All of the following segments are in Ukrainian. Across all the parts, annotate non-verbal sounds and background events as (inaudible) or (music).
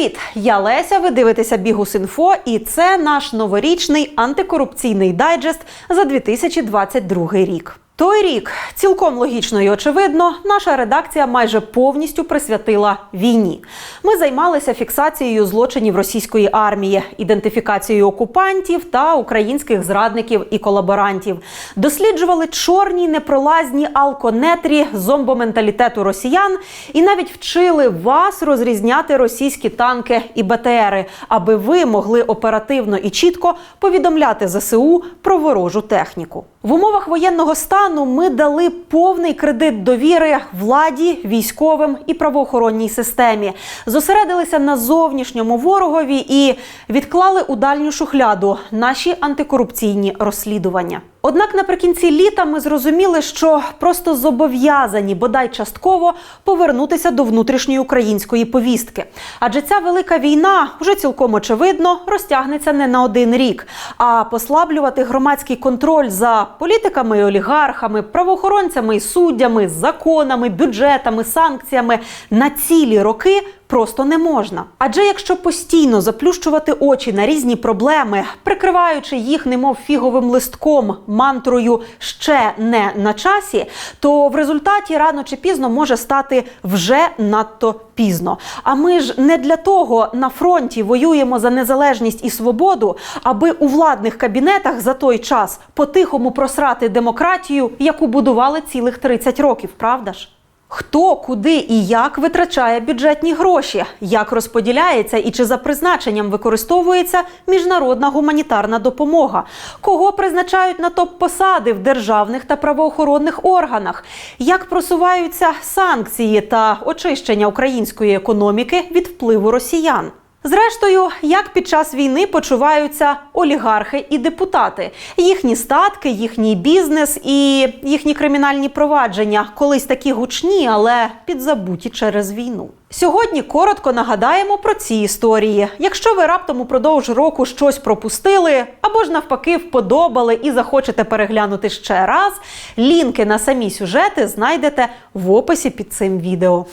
Привіт! Я Леся. Ви дивитеся Бігус.Інфо і це наш новорічний антикорупційний дайджест за 2022 рік. Той рік цілком логічно і очевидно, наша редакція майже повністю присвятила війні. Ми займалися фіксацією злочинів російської армії, ідентифікацією окупантів та українських зрадників і колаборантів. Досліджували чорні непролазні алконетрі зомбоменталітету росіян і навіть вчили вас розрізняти російські танки і БТРи, аби ви могли оперативно і чітко повідомляти ЗСУ про ворожу техніку. В умовах воєнного стану ми дали повний кредит довіри владі, військовим і правоохоронній системі, зосередилися на зовнішньому ворогові і відклали у дальню шухляду наші антикорупційні розслідування. Однак наприкінці літа ми зрозуміли, що просто зобов'язані бодай частково повернутися до внутрішньої української повістки. Адже ця велика війна вже цілком очевидно розтягнеться не на один рік. А послаблювати громадський контроль за політиками і олігархами, правоохоронцями і суддями, законами, бюджетами, санкціями на цілі роки просто не можна. Адже якщо постійно заплющувати очі на різні проблеми, прикриваючи їх, немов фіговим листком, мантрою ще не на часі, то в результаті рано чи пізно може стати вже надто пізно. А ми ж не для того на фронті воюємо за незалежність і свободу, аби у владних кабінетах за той час по-тихому просрати демократію, яку будували цілих 30 років, правда ж? Хто, куди і як витрачає бюджетні гроші, як розподіляється і чи за призначенням використовується міжнародна гуманітарна допомога, кого призначають на топ-посади в державних та правоохоронних органах, як просуваються санкції та очищення української економіки від впливу росіян. Зрештою, як під час війни почуваються олігархи і депутати, їхні статки, їхній бізнес і їхні кримінальні провадження, колись такі гучні, але підзабуті через війну. Сьогодні коротко нагадаємо про ці історії. Якщо ви раптом упродовж року щось пропустили, або ж навпаки вподобали і захочете переглянути ще раз, лінки на самі сюжети знайдете в описі під цим відео.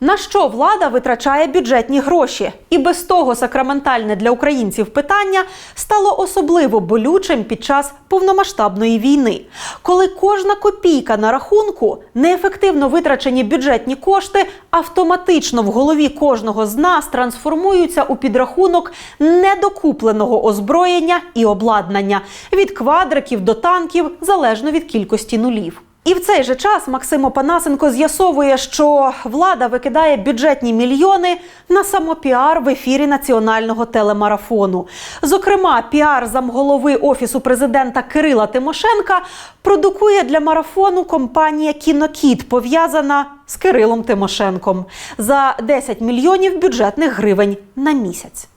На що влада витрачає бюджетні гроші? І без того сакраментальне для українців питання стало особливо болючим під час повномасштабної війни, коли кожна копійка на рахунку, неефективно витрачені бюджетні кошти автоматично в голові кожного з нас трансформуються у підрахунок недокупленого озброєння і обладнання від квадриків до танків залежно від кількості нулів. І в цей же час Максим Опанасенко з'ясовує, що влада викидає бюджетні мільйони на самопіар в ефірі національного телемарафону. Зокрема, піар замголови офісу президента Кирила Тимошенка продукує для марафону компанія Кінокіт, пов'язана з Кирилом Тимошенком за 10 мільйонів бюджетних гривень на місяць.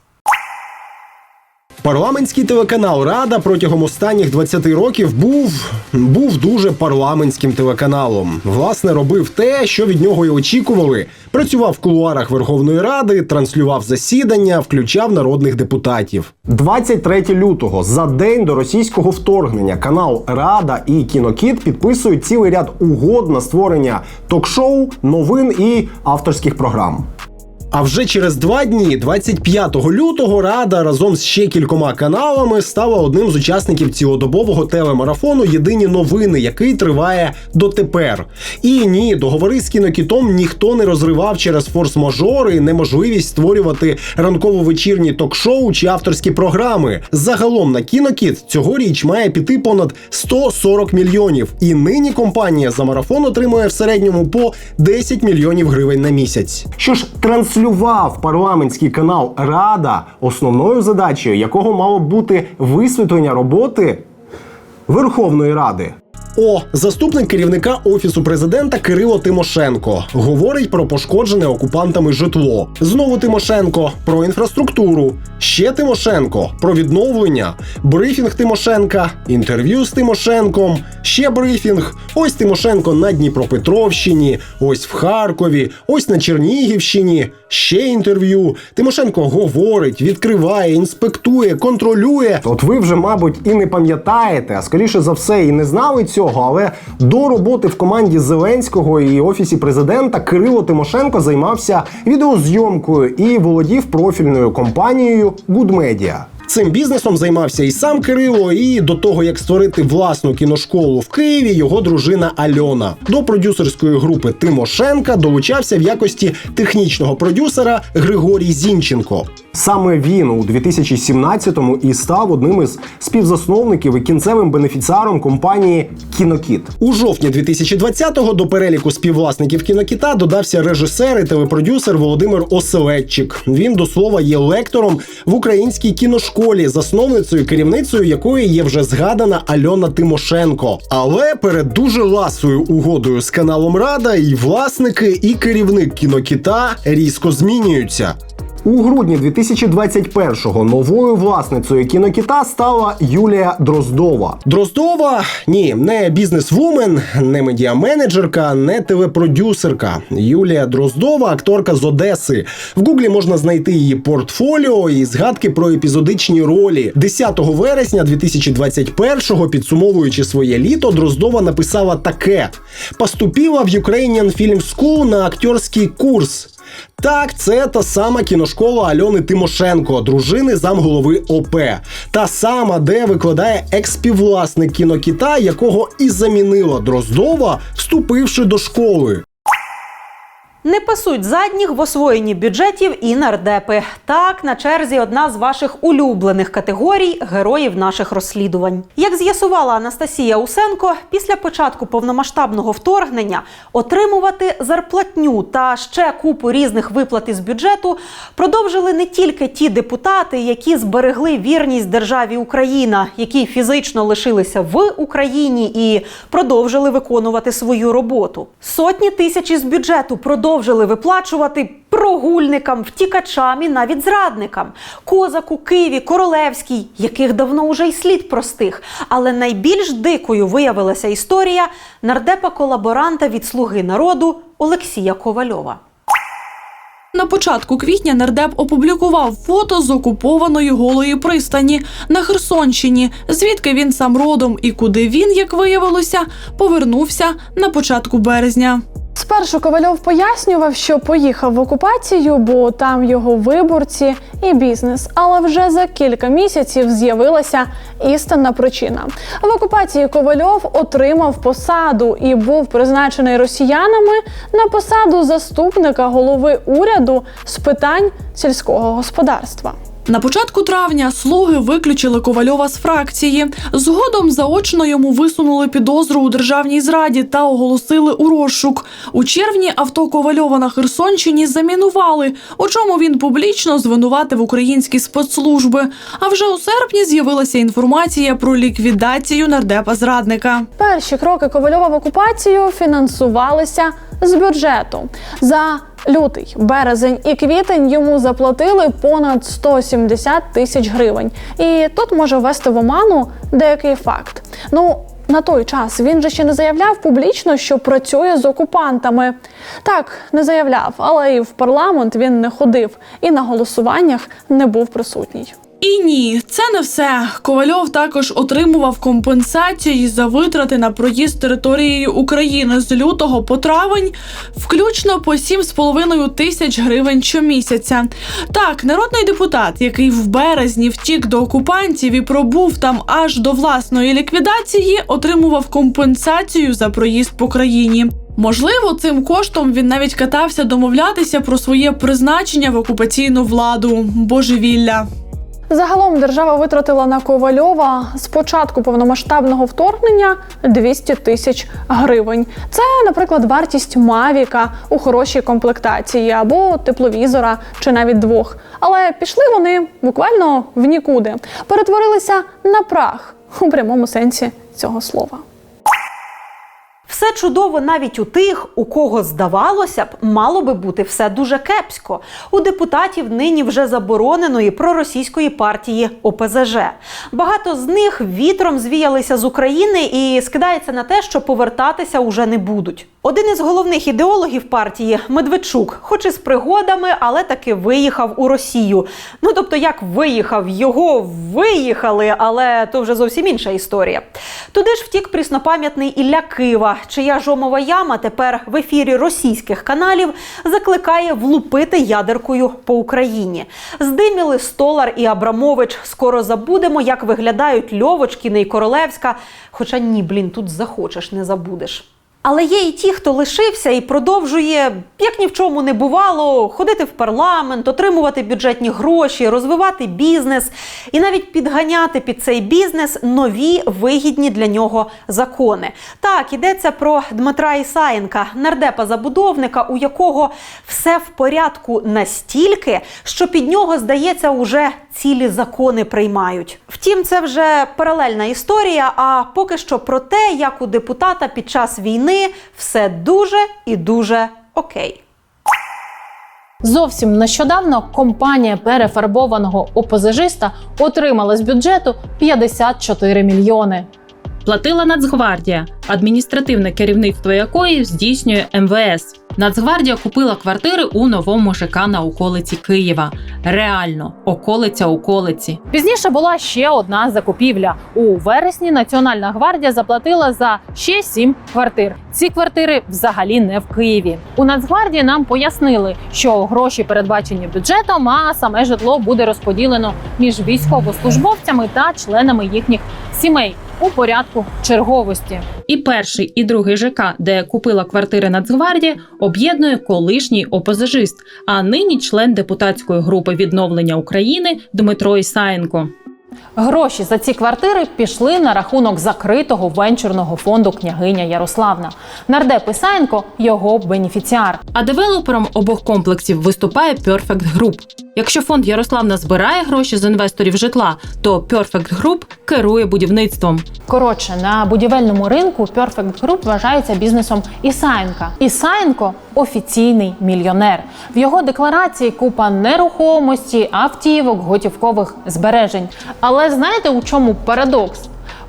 Парламентський телеканал Рада протягом останніх 20 років був був дуже парламентським телеканалом. Власне, робив те, що від нього й очікували. Працював в кулуарах Верховної Ради, транслював засідання, включав народних депутатів. 23 лютого за день до російського вторгнення канал Рада і Кінокіт підписують цілий ряд угод на створення ток-шоу, новин і авторських програм. А вже через два дні, 25 лютого, Рада разом з ще кількома каналами стала одним з учасників цілодобового телемарафону Єдині новини, який триває дотепер. І ні, договори з кінокітом ніхто не розривав через форс-мажори неможливість створювати ранково-вечірні ток-шоу чи авторські програми. Загалом на кінокіт цьогоріч має піти понад 140 мільйонів. І нині компанія за марафон отримує в середньому по 10 мільйонів гривень на місяць. Що ж транслює транслював парламентський канал Рада, основною задачею якого мало бути висвітлення роботи Верховної Ради. О, заступник керівника офісу президента Кирило Тимошенко говорить про пошкоджене окупантами житло. Знову Тимошенко про інфраструктуру. Ще Тимошенко про відновлення, брифінг Тимошенка, інтерв'ю з Тимошенком, ще брифінг. Ось Тимошенко на Дніпропетровщині, ось в Харкові, ось на Чернігівщині. Ще інтерв'ю. Тимошенко говорить, відкриває, інспектує, контролює. От ви вже, мабуть, і не пам'ятаєте, а скоріше за все, і не знали цього цього, але до роботи в команді Зеленського і офісі президента Кирило Тимошенко займався відеозйомкою і володів профільною компанією Good Media. Цим бізнесом займався і сам Кирило, і до того як створити власну кіношколу в Києві, його дружина Альона. До продюсерської групи Тимошенка долучався в якості технічного продюсера Григорій Зінченко. Саме він у 2017-му і став одним із співзасновників і кінцевим бенефіціаром компанії Кінокіт. У жовтні 2020-го до переліку співвласників кінокіта додався режисер і телепродюсер Володимир Оселедчик. Він до слова є лектором в українській кіношколі, засновницею керівницею якої є вже згадана Альона Тимошенко. Але перед дуже ласою угодою з каналом Рада і власники, і керівник кінокіта різко змінюються. У грудні 2021-го новою власницею кінокіта стала Юлія Дроздова. Дроздова ні, не бізнес-вумен, не медіаменеджерка, не телепродюсерка. Юлія Дроздова, акторка з Одеси. В гуглі можна знайти її портфоліо і згадки про епізодичні ролі. 10 вересня 2021-го, підсумовуючи своє літо, Дроздова написала таке: поступила в Ukrainian Film School на акторський курс. Так, це та сама кіношкола Альони Тимошенко, дружини замголови ОП. Та сама, де викладає експіввласник кінокіта, якого і замінила Дроздова, вступивши до школи. Не пасуть задніх в освоєнні бюджетів і нардепи. Так, на черзі одна з ваших улюблених категорій героїв наших розслідувань. Як з'ясувала Анастасія Усенко, після початку повномасштабного вторгнення отримувати зарплатню та ще купу різних виплат із бюджету продовжили не тільки ті депутати, які зберегли вірність державі Україна, які фізично лишилися в Україні і продовжили виконувати свою роботу. Сотні тисяч із бюджету продовжили виплачувати прогульникам, втікачам і навіть зрадникам, козаку, Києві, Королевській, яких давно уже й слід простих. Але найбільш дикою виявилася історія нардепа колаборанта від слуги народу Олексія Ковальова. На початку квітня нардеп опублікував фото з окупованої голої пристані на Херсонщині, звідки він сам родом і куди він, як виявилося, повернувся на початку березня. Спершу Ковальов пояснював, що поїхав в окупацію, бо там його виборці і бізнес. Але вже за кілька місяців з'явилася істинна причина. В окупації Ковальов отримав посаду і був призначений росіянами на посаду заступника голови уряду з питань сільського господарства. На початку травня слуги виключили Ковальова з фракції. Згодом заочно йому висунули підозру у державній зраді та оголосили у розшук. У червні авто Ковальова на Херсонщині замінували, у чому він публічно звинуватив українські спецслужби. А вже у серпні з'явилася інформація про ліквідацію нардепа зрадника. Перші кроки Ковальова в окупацію фінансувалися з бюджету. За лютий, березень і квітень йому заплатили понад 170 тисяч гривень. І тут може ввести в оману деякий факт. Ну. На той час він же ще не заявляв публічно, що працює з окупантами. Так, не заявляв, але і в парламент він не ходив, і на голосуваннях не був присутній. І ні, це не все. Ковальов також отримував компенсації за витрати на проїзд територією України з лютого по травень, включно по 7,5 тисяч гривень щомісяця. Так, народний депутат, який в березні втік до окупантів і пробув там аж до власної ліквідації, отримував компенсацію за проїзд по країні. Можливо, цим коштом він навіть катався домовлятися про своє призначення в окупаційну владу божевілля. Загалом держава витратила на Ковальова з початку повномасштабного вторгнення 200 тисяч гривень. Це, наприклад, вартість Мавіка у хорошій комплектації або тепловізора чи навіть двох. Але пішли вони буквально в нікуди, перетворилися на прах у прямому сенсі цього слова. Все чудово навіть у тих, у кого здавалося б, мало би бути все дуже кепсько. У депутатів нині вже забороненої проросійської партії ОПЗЖ. Багато з них вітром звіялися з України і скидається на те, що повертатися уже не будуть. Один із головних ідеологів партії Медведчук, хоч і з пригодами, але таки виїхав у Росію. Ну тобто, як виїхав, його виїхали, але то вже зовсім інша історія. Туди ж втік пріснопам'ятний Ілля Кива, чия жомова яма тепер в ефірі російських каналів закликає влупити ядеркою по Україні. Здиміли Столар і Абрамович. Скоро забудемо, як виглядають Льовочкіна і Королевська. Хоча ні, блін, тут захочеш, не забудеш. Але є і ті, хто лишився і продовжує, як ні в чому не бувало, ходити в парламент, отримувати бюджетні гроші, розвивати бізнес і навіть підганяти під цей бізнес нові вигідні для нього закони. Так, йдеться про Дмитра Ісаєнка, нардепа-забудовника, у якого все в порядку настільки, що під нього, здається, уже цілі закони приймають. Втім, це вже паралельна історія. А поки що про те, як у депутата під час війни все дуже і дуже окей. Зовсім нещодавно компанія перефарбованого опозажиста отримала з бюджету 54 мільйони. Платила Нацгвардія, адміністративне керівництво якої здійснює МВС. Нацгвардія купила квартири у новому ЖК на околиці Києва. Реально, околиця околиці. Пізніше була ще одна закупівля. У вересні Національна гвардія заплатила за ще сім квартир. Ці квартири взагалі не в Києві. У Нацгвардії нам пояснили, що гроші передбачені бюджетом, а саме житло буде розподілено між військовослужбовцями та членами їхніх сімей у порядку черговості. І перший, і другий ЖК, де купила квартири Нацгвардія, об'єднує колишній опозажист, а нині член депутатської групи відновлення України Дмитро Ісаєнко. Гроші за ці квартири пішли на рахунок закритого венчурного фонду княгиня Ярославна. Нардеп Ісаєнко – його бенефіціар. А девелопером обох комплексів виступає Perfect Group. Якщо фонд Ярославна збирає гроші з інвесторів житла, то Perfect Group керує будівництвом. Коротше, на будівельному ринку Perfect Group вважається бізнесом Ісаєнка. Ісаєнко офіційний мільйонер. В його декларації купа нерухомості, автівок, готівкових збережень. Але знаєте, у чому парадокс?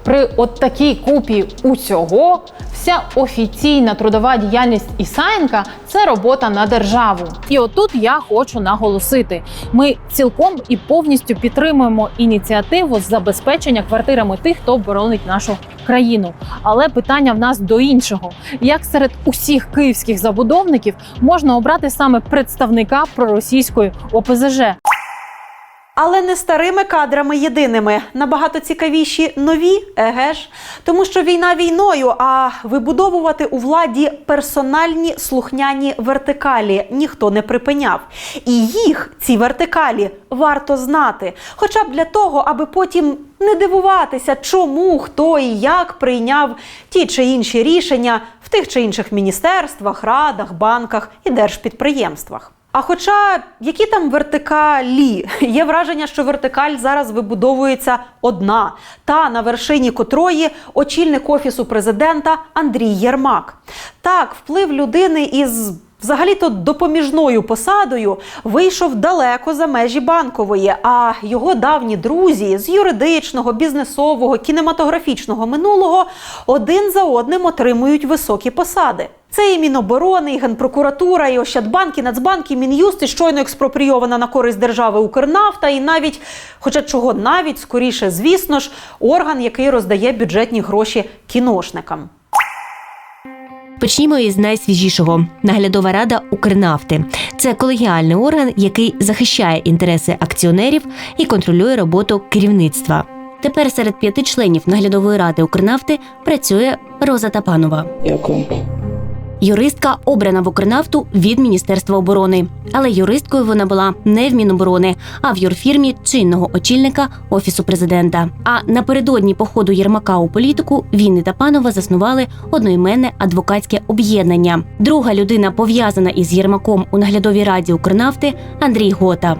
При от такій купі усього вся офіційна трудова діяльність Ісаєнка це робота на державу. І отут я хочу наголосити: ми цілком і повністю підтримуємо ініціативу з забезпечення квартирами тих, хто боронить нашу країну. Але питання в нас до іншого: як серед усіх київських забудовників можна обрати саме представника проросійської ОПЗЖ? Але не старими кадрами єдиними, набагато цікавіші нові, еге ж. Тому що війна війною, а вибудовувати у владі персональні слухняні вертикалі ніхто не припиняв. І їх, ці вертикалі, варто знати. Хоча б для того, аби потім не дивуватися, чому, хто і як прийняв ті чи інші рішення в тих чи інших міністерствах, радах, банках і держпідприємствах. А хоча які там вертикалі, (laughs) є враження, що вертикаль зараз вибудовується одна, та на вершині котрої очільник офісу президента Андрій Єрмак. Так, вплив людини із взагалі-то допоміжною посадою вийшов далеко за межі банкової. А його давні друзі з юридичного, бізнесового, кінематографічного минулого один за одним отримують високі посади. Це і Міноборони, і Генпрокуратура, і Ощадбанк, і Нацбанк, і Мін'юст, і щойно експропрійована на користь держави Укрнафта, і навіть, хоча чого навіть скоріше, звісно ж, орган, який роздає бюджетні гроші кіношникам. Почнімо із найсвіжішого наглядова рада Укрнафти. Це колегіальний орган, який захищає інтереси акціонерів і контролює роботу керівництва. Тепер серед п'яти членів наглядової ради Укрнафти працює Роза Тапанова. Дякую. Юристка обрана в Укрнафту від Міністерства оборони, але юристкою вона була не в Міноборони, а в юрфірмі чинного очільника офісу президента. А напередодні походу Єрмака у політику він і Тапанова заснували одноіменне адвокатське об'єднання. Друга людина пов'язана із Єрмаком у наглядовій раді Укрнафти Андрій Гота.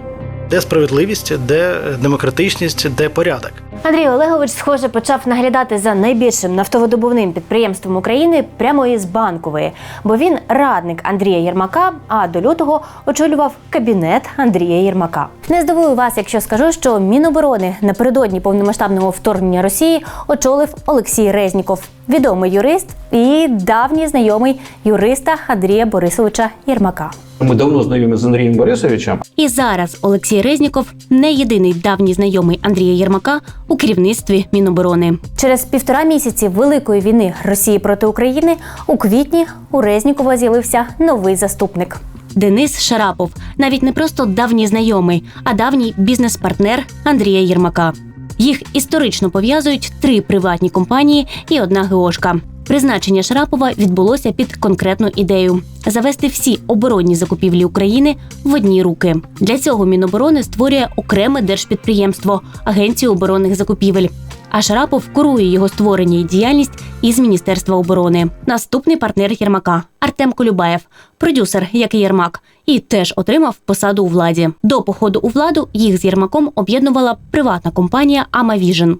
Де справедливість, де демократичність, де порядок. Андрій Олегович, схоже, почав наглядати за найбільшим нафтовидобувним підприємством України прямо із банкової, бо він радник Андрія Єрмака, а до лютого очолював кабінет Андрія Єрмака. Не здивую вас, якщо скажу, що Міноборони напередодні повномасштабного вторгнення Росії очолив Олексій Резніков, відомий юрист і давній знайомий юриста Андрія Борисовича Єрмака. Ми давно знайомі з Андрієм Борисовичем. І зараз Олексій Резніков не єдиний давній знайомий Андрія Єрмака у керівництві Міноборони. Через півтора місяці великої війни Росії проти України у квітні у Резнікова з'явився новий заступник. Денис Шарапов навіть не просто давній знайомий, а давній бізнес-партнер Андрія Єрмака. Їх історично пов'язують три приватні компанії і одна ГОшка. Призначення Шарапова відбулося під конкретну ідею завести всі оборонні закупівлі України в одні руки. Для цього Міноборони створює окреме держпідприємство Агенцію оборонних закупівель. А Шарапов курує його створення і діяльність із Міністерства оборони. Наступний партнер Єрмака Артем Колюбаєв, продюсер, як і Єрмак, і теж отримав посаду у владі. До походу у владу їх з Єрмаком об'єднувала приватна компанія Амавіжн.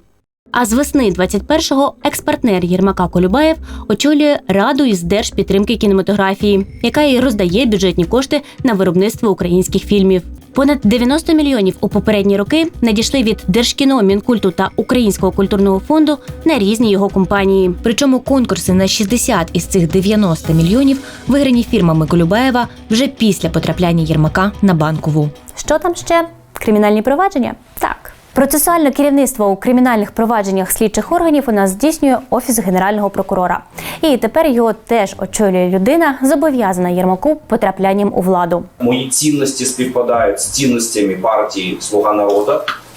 А з весни 21-го екс-партнер Єрмака Колюбаєв очолює раду із держпідтримки кінематографії, яка і роздає бюджетні кошти на виробництво українських фільмів. Понад 90 мільйонів у попередні роки надійшли від Держкіно, Мінкульту та Українського культурного фонду на різні його компанії. Причому конкурси на 60 із цих 90 мільйонів виграні фірмами Колюбаєва вже після потрапляння Єрмака на банкову. Що там ще? Кримінальні провадження? Так. Процесуальне керівництво у кримінальних провадженнях слідчих органів у нас здійснює офіс генерального прокурора. І тепер його теж очолює людина, зобов'язана Єрмаку потраплянням у владу. Мої цінності співпадають з цінностями партії Слуга народу,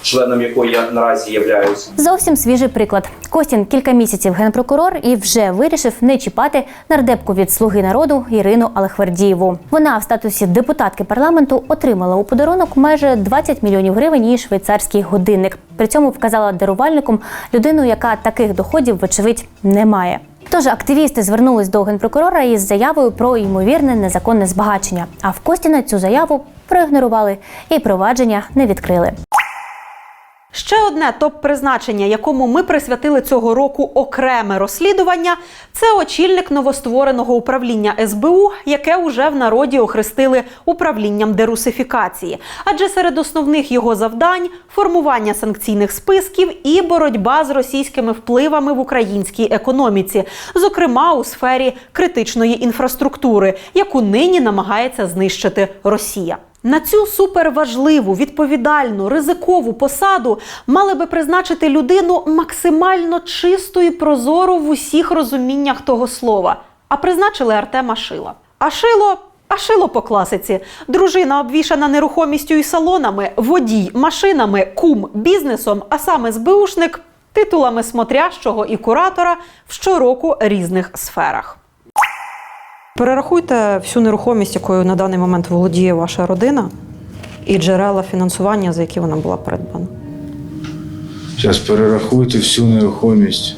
членом якої я наразі являюсь. Зовсім свіжий приклад. Костін кілька місяців генпрокурор і вже вирішив не чіпати нардепку від слуги народу Ірину Алехвердієву. Вона в статусі депутатки парламенту отримала у подарунок майже 20 мільйонів гривень і швейцарський годинник. При цьому вказала дарувальником людину, яка таких доходів, вочевидь, не має. Тож активісти звернулись до генпрокурора із заявою про ймовірне незаконне збагачення. А в Костіна цю заяву проігнорували і провадження не відкрили. Ще одне топ-призначення, якому ми присвятили цього року окреме розслідування, це очільник новоствореного управління СБУ, яке уже в народі охрестили управлінням дерусифікації. Адже серед основних його завдань формування санкційних списків і боротьба з російськими впливами в українській економіці, зокрема у сфері критичної інфраструктури, яку нині намагається знищити Росія. На цю суперважливу, відповідальну, ризикову посаду мали би призначити людину максимально чисту і прозору в усіх розуміннях того слова. А призначили Артема Шила. А Шило. А шило по класиці. Дружина обвішана нерухомістю і салонами, водій, машинами, кум, бізнесом, а саме СБУшник титулами смотрящого і куратора в щороку різних сферах. Перерахуйте всю нерухомість, якою на даний момент володіє ваша родина, і джерела фінансування, за які вона була придбана. Зараз перерахуйте всю нерухомість.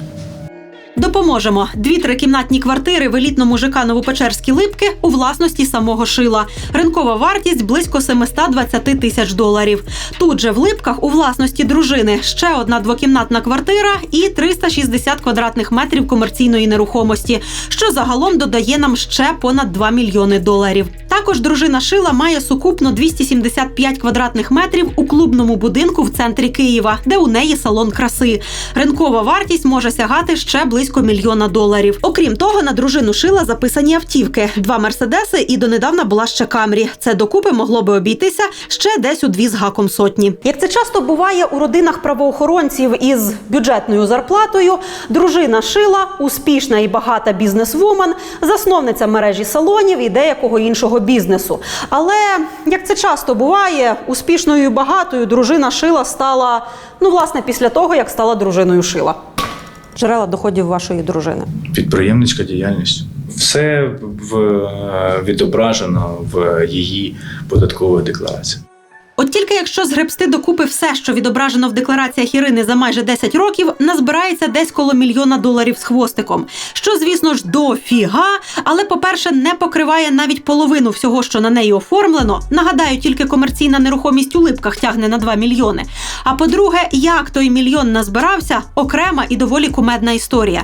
Допоможемо. Дві трикімнатні квартири в елітному ЖК Новопечерські липки у власності самого шила. Ринкова вартість близько 720 тисяч доларів. Тут же в липках у власності дружини ще одна двокімнатна квартира і 360 квадратних метрів комерційної нерухомості, що загалом додає нам ще понад 2 мільйони доларів. Також дружина Шила має сукупно 275 квадратних метрів у клубному будинку в центрі Києва, де у неї салон краси. Ринкова вартість може сягати ще близько мільйона доларів. Окрім того, на дружину Шила записані автівки: два мерседеси і донедавна була ще Камрі. Це докупи могло би обійтися ще десь у дві з гаком сотні. Як це часто буває у родинах правоохоронців із бюджетною зарплатою, дружина Шила успішна і багата бізнесвумен, засновниця мережі салонів і деякого іншого бізнесу. Але як це часто буває, успішною і багатою дружина Шила стала ну власне після того, як стала дружиною Шила. Джерела доходів вашої дружини. Підприємницька діяльність. Все в, е, відображено в її податковій декларації. От тільки якщо згребсти докупи все, що відображено в деклараціях Ірини за майже 10 років, назбирається десь коло мільйона доларів з хвостиком. Що, звісно ж, дофіга, але, по-перше, не покриває навіть половину всього, що на неї оформлено. Нагадаю, тільки комерційна нерухомість у липках тягне на 2 мільйони. А по-друге, як той мільйон назбирався, окрема і доволі кумедна історія.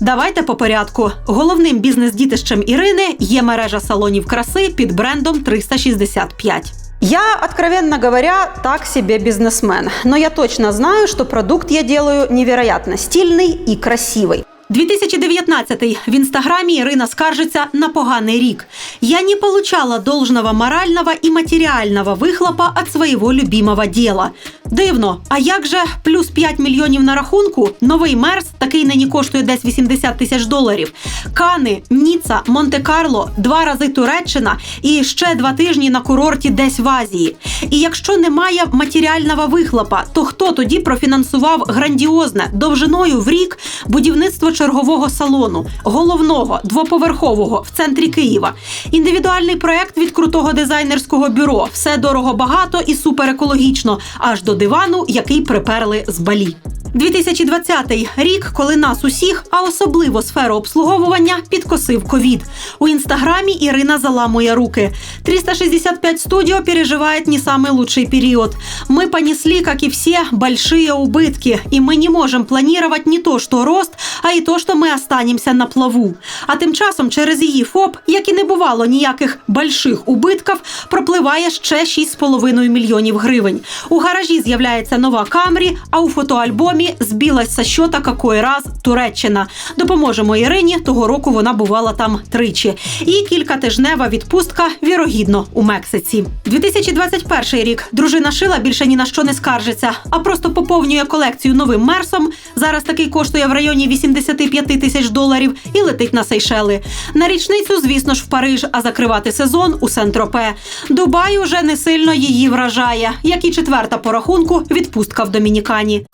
Давайте по порядку. Головним бізнес-дітищем Ірини є мережа салонів краси під брендом 365. Я, откровенно говоря, так себе бизнесмен. Но я точно знаю, что продукт я делаю невероятно стильный и красивый. 2019 в інстаграмі Ірина скаржиться на поганий рік. Я не получала должного морального і матеріального вихлопа від свого любимого діла. Дивно, а як же плюс 5 мільйонів на рахунку? Новий мерс такий нині коштує десь 80 тисяч доларів. Кани, Ніца, Монте-Карло, два рази Туреччина і ще два тижні на курорті десь в Азії. І якщо немає матеріального вихлопа, то хто тоді профінансував грандіозне довжиною в рік будівництво чергового салону, головного двоповерхового в центрі Києва, індивідуальний проект від крутого дизайнерського бюро, все дорого багато і суперекологічно, аж до дивану, який приперли з балі. 2020 рік, коли нас усіх, а особливо сферу обслуговування, підкосив ковід. У інстаграмі Ірина заламує руки. 365 студіо переживает не самый лучший период. Мы понесли, как и все, большие убытки, и мы не можем планировать не то, что рост, а і то, що ми останемося на плаву. А тим часом через її ФОП, як і не бувало ніяких больших убитків, пропливає ще 6,5 мільйонів гривень. У гаражі з'являється нова Камрі, а у фотоальбомі збілась со щота какой раз Туреччина. Допоможемо Ірині. Того року вона бувала там тричі. І кількатижнева відпустка, вірогідно, у Мексиці. 2021 рік дружина шила більше ні на що не скаржиться, а просто поповнює колекцію новим мерсом. Зараз такий коштує в районі 85 тисяч доларів і летить на Сейшели. На річницю, звісно ж, в Париж, а закривати сезон у Сент-Тропе. Дубай уже не сильно її вражає, як і четверта по рахунку відпустка в Домінікані.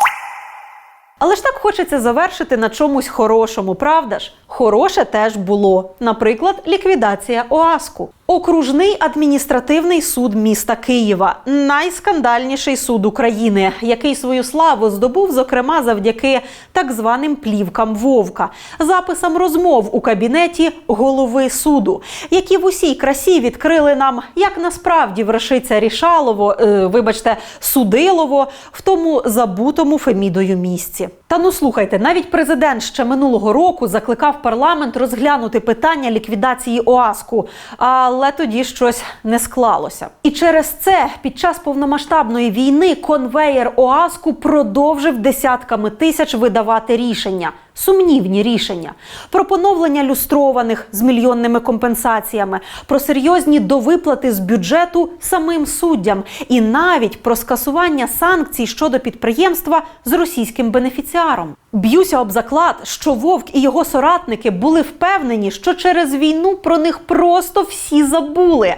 Але ж так хочеться завершити на чомусь хорошому, правда ж? Хороше теж було. Наприклад, ліквідація ОАСКу. Окружний адміністративний суд міста Києва найскандальніший суд України, який свою славу здобув, зокрема, завдяки так званим плівкам Вовка, записам розмов у кабінеті голови суду, які в усій красі відкрили нам, як насправді врашиться Рішалово, е, вибачте, судилово в тому забутому Фемідою місці. Та ну слухайте, навіть президент ще минулого року закликав парламент розглянути питання ліквідації ОАСКу, але тоді щось не склалося. І через це під час повномасштабної війни конвеєр ОАСКу продовжив десятками тисяч видавати рішення. Сумнівні рішення про поновлення люстрованих з мільйонними компенсаціями, про серйозні довиплати з бюджету самим суддям, і навіть про скасування санкцій щодо підприємства з російським бенефіціаром. Б'юся об заклад, що Вовк і його соратники були впевнені, що через війну про них просто всі забули.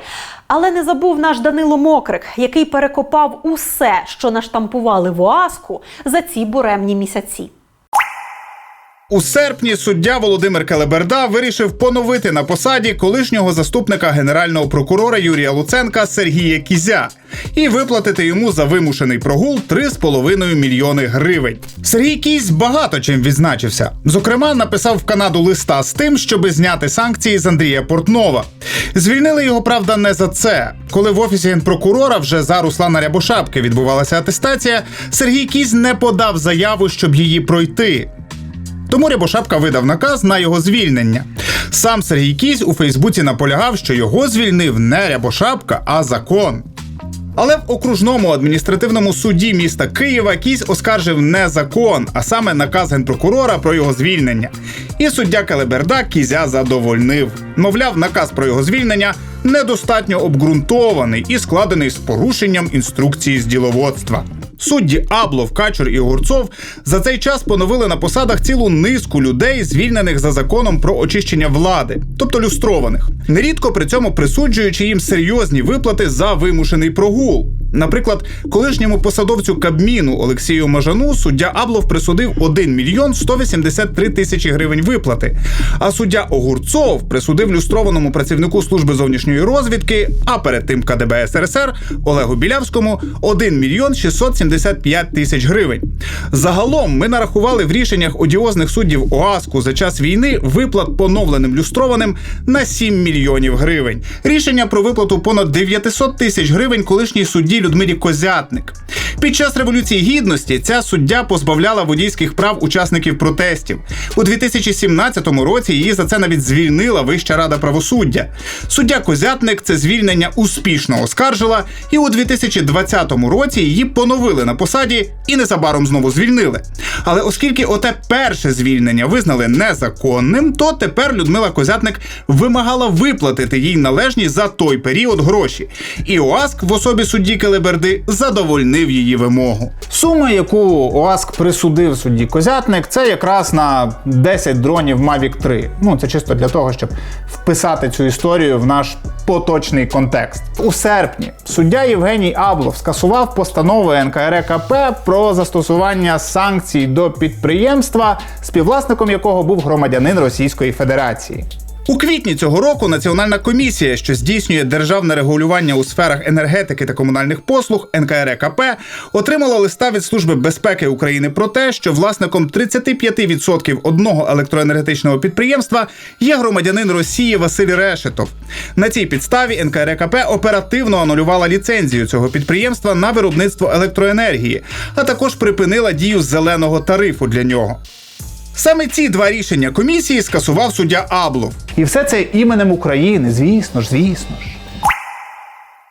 Але не забув наш Данило Мокрик, який перекопав усе, що наштампували в ОАСКу за ці буремні місяці. У серпні суддя Володимир Келеберда вирішив поновити на посаді колишнього заступника генерального прокурора Юрія Луценка Сергія Кізя і виплатити йому за вимушений прогул 3,5 мільйони гривень. Сергій Кізь багато чим відзначився. Зокрема, написав в Канаду листа з тим, щоби зняти санкції з Андрія Портнова. Звільнили його, правда, не за це. Коли в офісі генпрокурора вже за Руслана Рябошапки відбувалася атестація, Сергій Кізь не подав заяву, щоб її пройти. Тому Рябошапка видав наказ на його звільнення. Сам Сергій Кізь у Фейсбуці наполягав, що його звільнив не Рябошапка, а закон. Але в окружному адміністративному суді міста Києва Кізь оскаржив не закон, а саме наказ генпрокурора про його звільнення. І суддя Калеберда Кізя задовольнив. Мовляв, наказ про його звільнення недостатньо обґрунтований і складений з порушенням інструкції з діловодства. Судді Аблов, Качур і Огурцов за цей час поновили на посадах цілу низку людей, звільнених за законом про очищення влади, тобто люстрованих, нерідко при цьому присуджуючи їм серйозні виплати за вимушений прогул. Наприклад, колишньому посадовцю Кабміну Олексію Мажану суддя Аблов присудив 1 мільйон 183 тисячі гривень виплати. А суддя Огурцов присудив люстрованому працівнику служби зовнішньої розвідки, а перед тим КДБ СРСР Олегу Білявському 1 мільйон 675 тисяч гривень. Загалом ми нарахували в рішеннях одіозних суддів ОАСКу за час війни виплат поновленим люстрованим на 7 мільйонів гривень. Рішення про виплату понад 900 тисяч гривень колишній судді Людмилі Козятник. Під час революції гідності ця суддя позбавляла водійських прав учасників протестів. У 2017 році її за це навіть звільнила Вища рада правосуддя. Суддя Козятник це звільнення успішно оскаржила, і у 2020 році її поновили на посаді і незабаром знову звільнили. Але оскільки оте перше звільнення визнали незаконним, то тепер Людмила Козятник вимагала виплатити їй належні за той період гроші. І ОАСК в особі судді Келеберди задовольнив її вимогу. Сума, яку ОАСК присудив судді Козятник, це якраз на 10 дронів Mavic 3. Ну це чисто для того, щоб вписати цю історію в наш поточний контекст. У серпні суддя Євгеній Аблов скасував постанову НКРКП про застосування санкцій до підприємства, співвласником якого був громадянин Російської Федерації. У квітні цього року Національна комісія, що здійснює державне регулювання у сферах енергетики та комунальних послуг НКРКП, отримала листа від Служби безпеки України про те, що власником 35% одного електроенергетичного підприємства є громадянин Росії Василь Решетов. На цій підставі НКРКП оперативно анулювала ліцензію цього підприємства на виробництво електроенергії, а також припинила дію зеленого тарифу для нього. Саме ці два рішення комісії скасував суддя Аблов. І все це іменем України, звісно ж, звісно ж.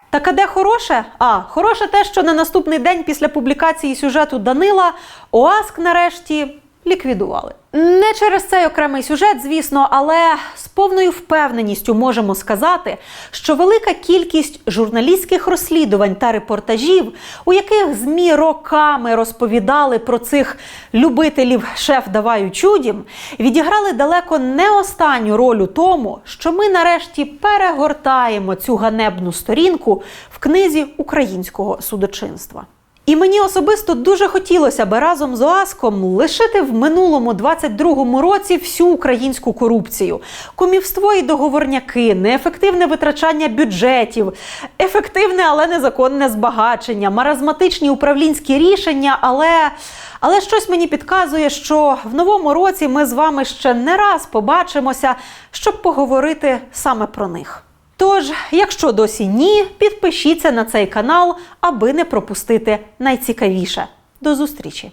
Так а де хороше? А хороше те, що на наступний день після публікації сюжету Данила ОАСК нарешті ліквідували. Не через цей окремий сюжет, звісно, але з повною впевненістю можемо сказати, що велика кількість журналістських розслідувань та репортажів, у яких ЗМІ роками розповідали про цих любителів шеф давай чудім, відіграли далеко не останню роль у тому, що ми нарешті перегортаємо цю ганебну сторінку в книзі українського судочинства. І мені особисто дуже хотілося би разом з ОАСКом лишити в минулому 22-му році всю українську корупцію, кумівство і договорняки, неефективне витрачання бюджетів, ефективне, але незаконне збагачення, маразматичні управлінські рішення, але. Але щось мені підказує, що в новому році ми з вами ще не раз побачимося, щоб поговорити саме про них. Тож, якщо досі ні, підпишіться на цей канал, аби не пропустити найцікавіше. До зустрічі!